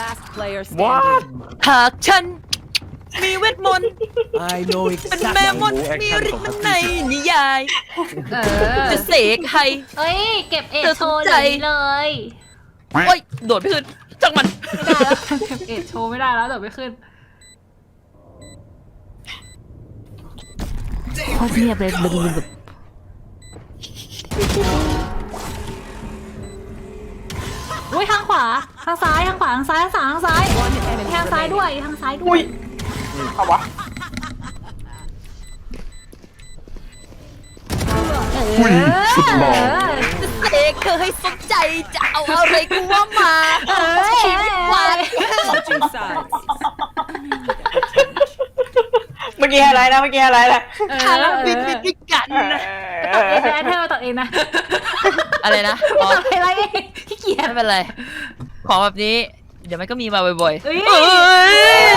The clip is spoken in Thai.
Last player What? standing. หากฉัน มีเวทมนต์ I know เป็น exactly แม่มดมีฤทธิ์มันในนิยาย เออจะเสกให้ เอ้ย เก็บเอ็ดเธอโชสนว์ใจเดี๋ยวนี้เลยโอ้ย โดดไม่ขึ้นจังมัน ไม่ได้แล้วเก็บเอ็ดโชว์ไม่ได้แล้วเดี๋ยวไม่ขึ้น โคตรเงียบเลย ยทางขวาทางซ้ายทางขวาทางซ้ายทางซ้ายทางซ้าย One enemy ทางซ้าย remaining. ด้วยทางซ้ายด้อุ้วยยเอาวะอุ้ยสุดหล่อเสกเธอให้สนใจจะเอาอะไรกูว่ามาชีวิตหวาน Switching sides. เมื่อกี้อะไรนะเมื่อกี้อะไรนะทางบินไปด้วยกันเอตัดเองอนะเธอตัดเองนะอะไรนะอ๋อตัดอะไรเองขี้ เกียจไม่เป็นไร ของแบบนี้ เดี๋ยวมันก็มีมาบ่อยเอ้ยๆเอ้ย